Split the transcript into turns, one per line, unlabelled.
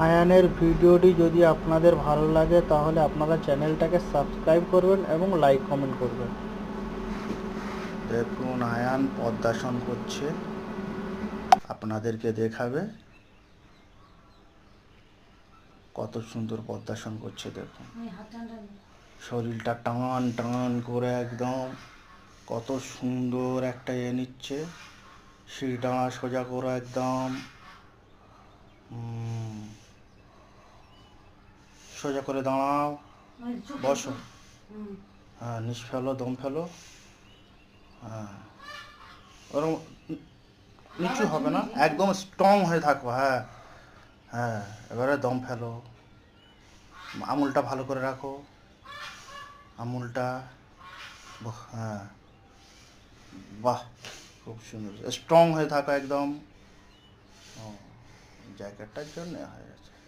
আয়ানের ভিডিওটি যদি আপনাদের ভালো লাগে তাহলে আপনারা চ্যানেলটাকে সাবস্ক্রাইব করবেন এবং লাইক কমেন্ট করবেন। দেখুন আয়ান পদ্মাসন করছে। আপনাদেরকে দেখাবে কত সুন্দর পদ্মাসন করছে দেখুন। শরীরটা টান টান করে একদম কত সুন্দর একটা এ নিচ্ছে। সিঁড়ি ডাঙা সোজা করে একদম সোজা করে দাঁড়াও। বসো। হ্যাঁ নিচ ফেলো দম ফেলো। হ্যাঁ। ওরকম নি- নিচু হবে না একদম স্ট্রং হয়ে থাকো হ্যাঁ। হ্যাঁ এবারে দম ফেলো। আমুলটা ভালো করে রাখো। আমুলটা হ্যাঁ। বাহ খুব সুন্দর। স্ট্রং হয়ে থাকো একদম। ও জ্যাকেটটার জন্য হয়ে গেছে।